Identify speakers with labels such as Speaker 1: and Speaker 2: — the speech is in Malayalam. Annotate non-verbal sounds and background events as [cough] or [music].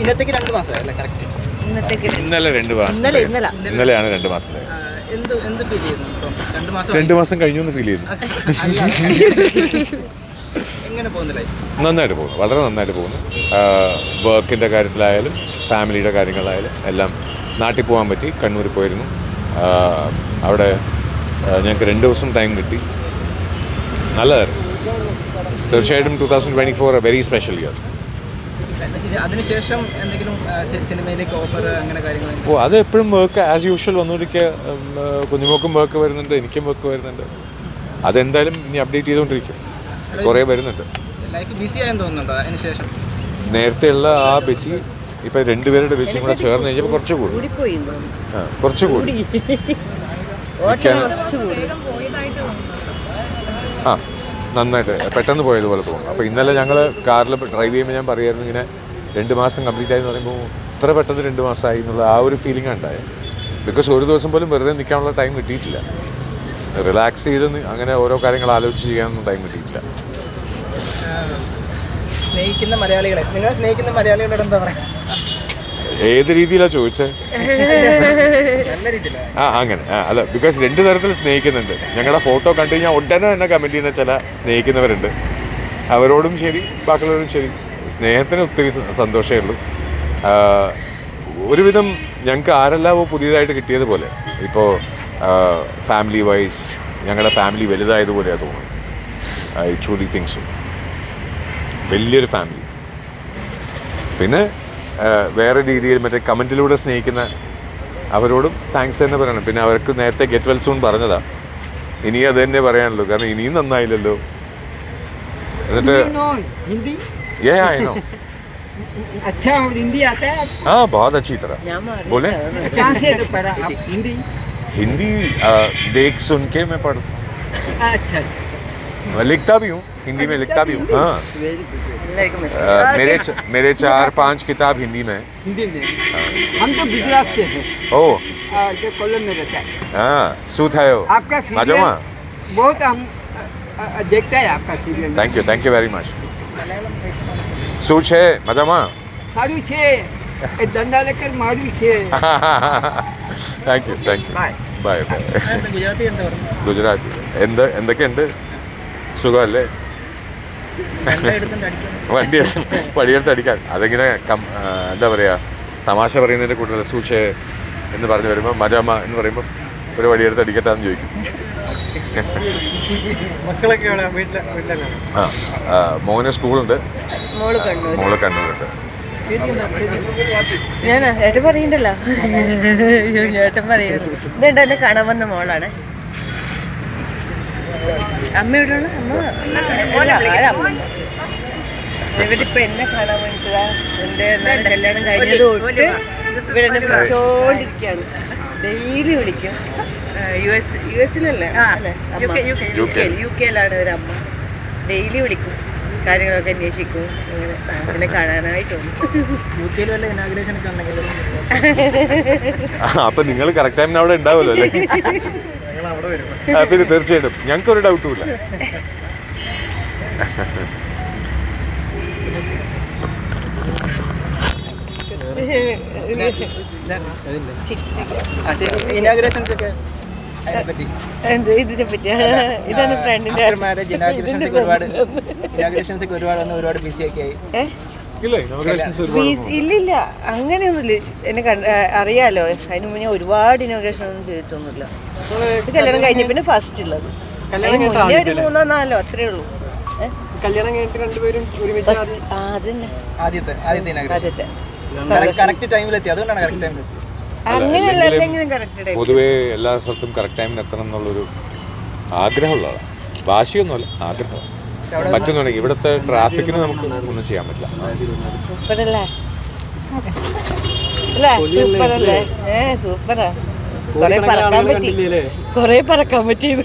Speaker 1: ഇന്നത്തേക്ക് രണ്ട് മാസമായി അല്ലേ? കറക്റ്റ്
Speaker 2: ഇന്നത്തേക്ക്
Speaker 3: ഇന്നലെ രണ്ട് മാസം.
Speaker 2: ഇന്നലെ ഇന്നലെ.
Speaker 3: ഇന്നലെയാണ് രണ്ട് മാസം.
Speaker 1: എന്ത് എന്ത് ഫീൽ ചെയ്യുന്നു ഇപ്പം? രണ്ട് മാസം
Speaker 3: രണ്ട് മാസം കഴിഞ്ഞു എന്ന് ഫീൽ ചെയ്യുന്നു.
Speaker 1: എങ്ങനെ പോകുന്നു ലൈഫ്
Speaker 3: നന്നായിട്ട് പോകുന്നു. വളരെ നന്നായിട്ട് പോകുന്നു. വർക്കിന്റെ കാര്യത്തിലായാലും ഫാമിലിയുടെ കാര്യങ്ങളായാലും എല്ലാം നാട്ടിൽ പോകാൻ പറ്റി. കണ്ണൂരിൽ പോയിരുന്നു. അവിടെ ഞങ്ങൾക്ക് രണ്ട് ദിവസം ടൈം കിട്ടി. നല്ലതായിരുന്നു. തീർച്ചയായിട്ടും two thousand twenty four a very special year
Speaker 1: അതിനുശേഷം എന്തെങ്കിലും സിനിമയിലേക്ക് ഓഫർ അങ്ങനെ കാര്യങ്ങൾ
Speaker 3: ഓ അത് എപ്പോഴും വർക്ക് ആസ് യൂഷ്വൽ വന്നുകൊണ്ടിരിക്കുക കുഞ്ഞുമോക്കും വർക്ക് വരുന്നുണ്ട് എനിക്കും വർക്ക് വരുന്നുണ്ട്. അതെന്തായാലും ഇനി അപ്ഡേറ്റ് ചെയ്തുകൊണ്ടിരിക്കും. കുറേ വരുന്നുണ്ട്.
Speaker 1: ലൈഫ് ബിസി ആയെന്ന് തോന്നുന്നുണ്ടോ അതിനുശേഷം?
Speaker 3: നേരത്തെയുള്ള ആ ബിസി ഇപ്പം രണ്ടുപേരുടെ ബിസി കൂടെ ചേർന്ന് കഴിഞ്ഞപ്പോൾ കുറച്ച് കൂടും. ആ കുറച്ച് കൂടി. ആ നന്നായിട്ട്. പെട്ടെന്ന് പോയതുപോലെ തോന്നുന്നു അപ്പോൾ ഇന്നലെ ഞങ്ങൾ കാറിൽ ഡ്രൈവ് ചെയ്യുമ്പോൾ ഞാൻ പറയായിരുന്നു ഇങ്ങനെ രണ്ട് മാസം കംപ്ലീറ്റ് ആയി എന്ന് പറയുമ്പോൾ ഇത്ര പെട്ടെന്ന് രണ്ട് മാസമായി എന്നുള്ള ആ ഒരു ഫീലിംഗ് ഉണ്ടായത് ബിക്കോസ് ഒരു ദിവസം പോലും വെറുതെ നിൽക്കാനുള്ള ടൈം കിട്ടിയിട്ടില്ല. റിലാക്സ് ചെയ്ത് അങ്ങനെ ഓരോ കാര്യങ്ങൾ ആലോചിച്ച് ചെയ്യാനൊന്നും ടൈം കിട്ടിയിട്ടില്ല.
Speaker 1: സ്നേഹിക്കുന്ന മലയാളികളെ. നിങ്ങളെ സ്നേഹിക്കുന്ന മലയാളികളോട് എന്താ പറയാ?
Speaker 3: ഏത് രീതിയിലാണ് ചോദിച്ചത് ആ അങ്ങനെ. ആ അല്ല ബിക്കോസ് രണ്ട് തരത്തിൽ സ്നേഹിക്കുന്നുണ്ട്. ഞങ്ങളുടെ ഫോട്ടോ കണ്ടു കഴിഞ്ഞാൽ ഉടനെ തന്നെ കമന്റ് ചെയ്യുന്ന ചില സ്നേഹിക്കുന്നവരുണ്ട്. അവരോടും ശരി ബാക്കിയുള്ളവരും ശരി. സ്നേഹത്തിന് ഒത്തിരി സന്തോഷമേ ഉള്ളൂ. ഒരുവിധം ഞങ്ങൾക്ക് ആരെല്ലാമോ പുതിയതായിട്ട് കിട്ടിയതുപോലെ ഇപ്പോൾ ഫാമിലി വൈസ് ഞങ്ങളുടെ ഫാമിലി വലുതായതുപോലെയാണ് തോന്നുന്നത്. ഐ ട്രൂലി തിങ്സും വലിയൊരു ഫാമിലി പിന്നെ വേറെ രീതിയിൽ മറ്റേ കമന്റിലൂടെ സ്നേഹിക്കുന്ന അവരോടും താങ്ക്സ് തന്നെ പറയണം. പിന്നെ അവർക്ക് നേരത്തെ ഗെറ്റ് വെൽ സൂൺ പറഞ്ഞതാണ് ഇനി അത് തന്നെ പറയാനുള്ളൂ കാരണം ഇനിയും നന്നായില്ലല്ലോ. എന്നിട്ട്
Speaker 4: yeah,
Speaker 3: I know.
Speaker 4: अच्छा हिंदी आता है?
Speaker 3: हाँ बहुत अच्छी तरह। बोले?
Speaker 4: कहाँ से तो पढ़ा? आप हिंदी?
Speaker 3: हिंदी देख सुन के मैं पढ़
Speaker 4: अच्छा, अच्छा
Speaker 3: मैं लिखता भी हूँ हिंदी में लिखता भी हूँ। हाँ। मेरे मेरे [laughs] चार पाँच किताब हिंदी में
Speaker 4: हिंदी में? हाँ। हम तो गुजरात से हैं।
Speaker 3: ओ।
Speaker 4: जो कोलम में रहता है।
Speaker 3: हाँ सूत है हो
Speaker 4: आपका सीरियल बहुत हम देखता है आपका serial.
Speaker 3: Thank you thank you very much શું છે મજામાં
Speaker 4: સારું છે એ દંડા લેકર માર્યું છે
Speaker 3: thank you thank you bye bye
Speaker 1: Gujarati എന്ത്
Speaker 3: എന്തൊക്കെയുണ്ട്? സുഖമല്ലേ? വണ്ടി പടിയെടുത്ത് അടിക്കാൻ. അതിങ്ങനെ എന്താ പറയുക തമാശ പറയുന്നതിന്റെ കൂടുതൽ സൂക്ഷേ എന്ന് പറഞ്ഞു വരുമ്പോൾ മജാമ എന്ന് പറയുമ്പോൾ ഒരു വടിയെടുത്ത് ചോദിക്കും.
Speaker 1: മക്കളൊക്കെ എവിടെ? വീട്ടിലെ വീട്ടിലാണ്
Speaker 3: ആ മോന് സ്കൂളുണ്ട്. മോൾ കണ്ണൂരുണ്ട്.
Speaker 2: ഞാൻ ഏട്ടൻ പറയണ്ടല്ലോ? അയ്യോ, ഏട്ടൻ പറയുന്നു ഇതെന്താ എന്നെ കാണാൻ വന്ന മോളാണ്. അമ്മ എവിടെയാണ് അമ്മ? ഇവരിപ്പോ എന്നെ കാണാൻ വേണ്ടിട്ടാ എന്റെ കല്യാണം കഴിഞ്ഞത് തൊട്ട് ഇവരെന്നെ ഡെയിലി വിളിക്കും. യു എസ് യു എസിലല്ലേ. യു കെ യു കെയിലാണ് അമ്മ. ഡെയിലി വിളിക്കും. കാര്യങ്ങളൊക്കെ അന്വേഷിക്കും. അങ്ങനെ എന്നെ കാണാനായിട്ട് വന്നു
Speaker 1: യു കെയിൽ വല്ല ഇനാഗ്രേഷൻ ഒക്കെ
Speaker 3: ആ, അപ്പൊ നിങ്ങൾ കറക്റ്റ് ടൈമിന് അവിടെ ഉണ്ടാവുമല്ലോ അല്ലേ?
Speaker 1: ഞങ്ങൾ അവിടെ വരും
Speaker 3: പിന്നെ തീർച്ചയായിട്ടും. ഞങ്ങൾക്ക് ഒരു ഡൗട്ടും ഇല്ല.
Speaker 1: ഇനാഗ്രേഷൻസ് ഒക്കെ അതിനെപ്പറ്റി
Speaker 2: എന്ത് ഇതിനെ പറ്റിയാണ്? ഇതാണ് ഫ്രണ്ടിന്റെ
Speaker 1: ഒക്കെ ഒരുപാട് ഇനാഗ്രേഷൻസ് ഒക്കെ ഒരുപാട് വന്ന് ഒരുപാട് ബിസി ഒക്കെ ആയി.
Speaker 3: ഇല്ല ഇനോഗ്രേഷൻസ്
Speaker 2: ഇല്ലില്ല അങ്ങനെയൊന്നുമില്ല. എന്നെ അറിയാലോ അതിന് മുന്നേ ഒരുപാട് ഇനോഗ്രേഷൻ ഒന്നും ചെയ്തിട്ടൊന്നുമില്ല കല്യാണം കഴിഞ്ഞ പിന്നെ ഫസ്റ്റ് ഉള്ളത്. മുന്നേ ഒരു മൂന്നോ നാലോ അത്രേ ഉള്ളൂ.
Speaker 1: കല്യാണം കഴിഞ്ഞിട്ട് രണ്ടുപേരും ആദ്യത്തെ ആദ്യത്തെ. കറക്റ്റ് ടൈമിലെത്തി അതുകൊണ്ടാണ് കറക്റ്റ്
Speaker 3: പൊതുവേ എല്ലാ സ്ഥലത്തും കറക്റ്റ് ടൈമിന് എത്തണം എന്നുള്ളൊരു ആഗ്രഹമുള്ളതാണ്. വാശിയൊന്നുമല്ല ആഗ്രഹം. പറ്റുന്നുണ്ടെങ്കിൽ ഇവിടുത്തെ ട്രാഫിക്കിന് നമുക്ക് ഒന്നും ചെയ്യാൻ പറ്റില്ല.
Speaker 2: സൂപ്പറല്ലേ? അല്ലേ? സൂപ്പറല്ലേ? ഏ സൂപ്പറാ. കൊറേ പറക്കാൻ പറ്റി. കൊറേ പറക്കാൻ പറ്റിയത്.